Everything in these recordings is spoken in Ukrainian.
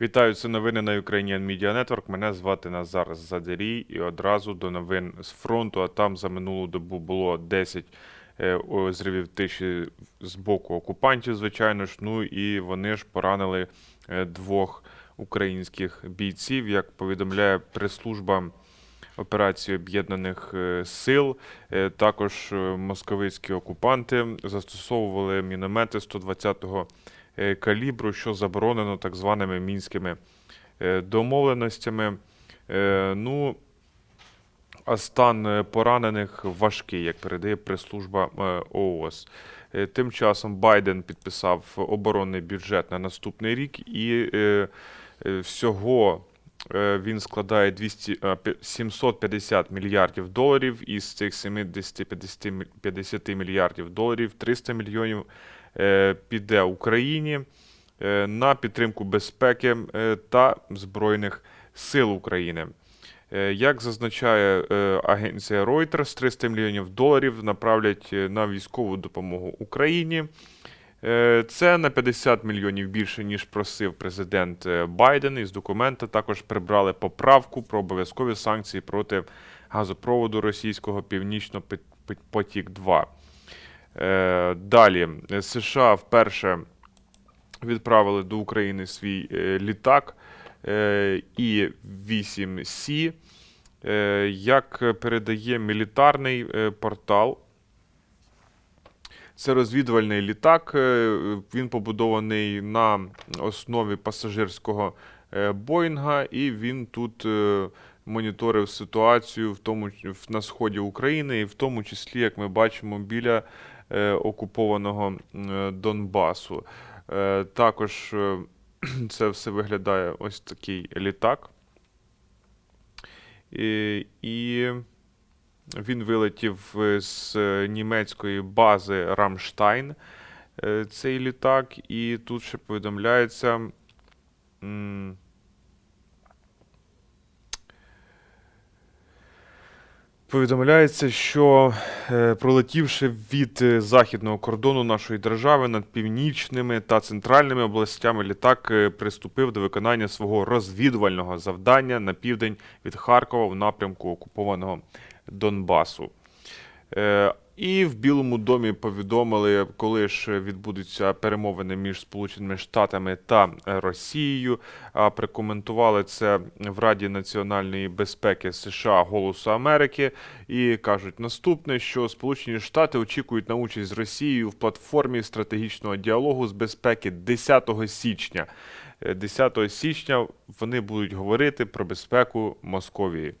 Вітаю, це новини на Ukrainian Media Network. Мене звати Назар Задерій і одразу до новин з фронту. А там за минулу добу було 10 е, зривів тиші з боку окупантів, звичайно ж. Ну і вони ж поранили е, двох українських бійців, як повідомляє прес-служба операції Об'єднаних е, Сил. Також московицькі окупанти застосовували міномети 120-го е, калібру, що заборонено так званими мінськими е, домовленостями. Е, Ну, а стан е, поранених важкий, як передає прес-служба е, ООС. Е, Тим часом Байден підписав оборонний бюджет на наступний рік і е, е, всього е, він складає 200, 750 мільярдів доларів. Із цих 750 50 мільярдів доларів 300 мільйонів е, піде Україні е, на підтримку безпеки е, та Збройних сил України. Е, Як зазначає е, агенція Reuters, 300 мільйонів доларів направлять е, на військову допомогу Україні. Е, Це на 50 мільйонів більше, ніж просив президент е, Байден. Із документа також прибрали поправку про обов'язкові санкції проти газопроводу російського Північно потік 2 Е, Далі е, США вперше відправили до України свій е, літак е, І-8С. Е, Як передає мілітарний портал, це розвідувальний літак. Він побудований на основі пасажирського Боїнга, і він тут моніторив ситуацію в тому, на сході України, і в тому числі, як ми бачимо, біля окупованого е, Донбасу. Е, Також е, це все виглядає ось такий літак. І, він вилетів е, з е, німецької бази Рамштайн, е, цей літак, і тут ще повідомляється. Повідомляється, що е, пролетівши від е, західного кордону нашої держави над північними та центральними областями, літак е, приступив до виконання свого розвідувального завдання на південь від Харкова в напрямку окупованого Донбасу. Е, І в Білому домі повідомили, коли ж відбудуться перемовини між Сполученими Штатами та е, Росією. Прокоментували це в Раді національної безпеки США Голосу Америки і кажуть наступне, що Сполучені Штати очікують на участь з Росією в платформі стратегічного діалогу з безпеки 10 січня. Е, 10 січня вони будуть говорити про безпеку Московії.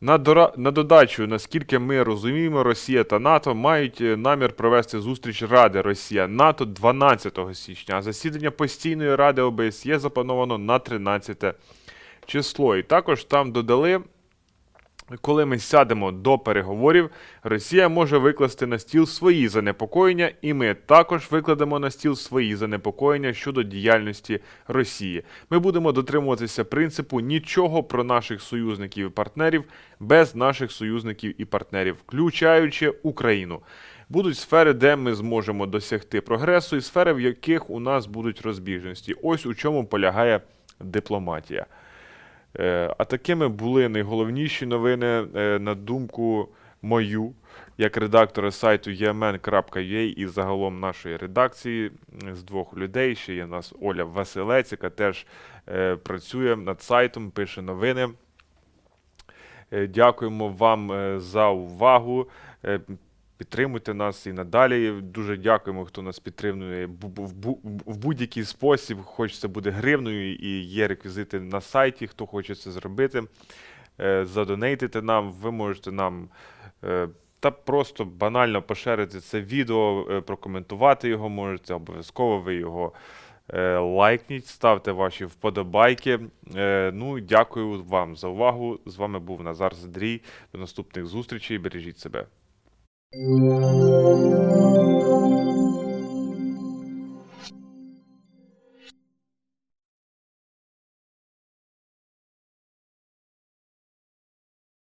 На, дора... на додачу, наскільки ми розуміємо, Росія та НАТО мають е, намір провести зустріч Ради Росія НАТО 12 січня, а засідання постійної ради ОБСЄ заплановано на 13 число. І також там додали. Коли ми сядемо до переговорів, Росія може викласти на стіл свої занепокоєння, і ми також викладемо на стіл свої занепокоєння щодо діяльності Росії. Ми будемо дотримуватися принципу нічого про наших союзників і партнерів без наших союзників і партнерів, включаючи Україну. Будуть сфери, де ми зможемо досягти прогресу, і сфери, в яких у нас будуть розбіжності. Ось у чому полягає дипломатія. Е, А такими були найголовніші новини е, на думку мою, як редактора сайту yemen.ua і загалом нашої редакції з двох людей. Ще є у нас Оля Василець, яка теж е, працює над сайтом, пише новини. Дякуємо вам за увагу. Підтримуйте нас і надалі. Дуже дякуємо, хто нас підтримує в будь-який спосіб. Хоч це буде гривною, і є реквізити на сайті, хто хоче це зробити. Е, Задонейтити нам, ви можете нам е, та просто банально поширити це відео, е, прокоментувати його можете, обов'язково ви його лайкніть, ставте ваші вподобайки. Ну, дякую вам за увагу. З вами був Назар Задрій. До наступних зустрічей. Бережіть себе. Música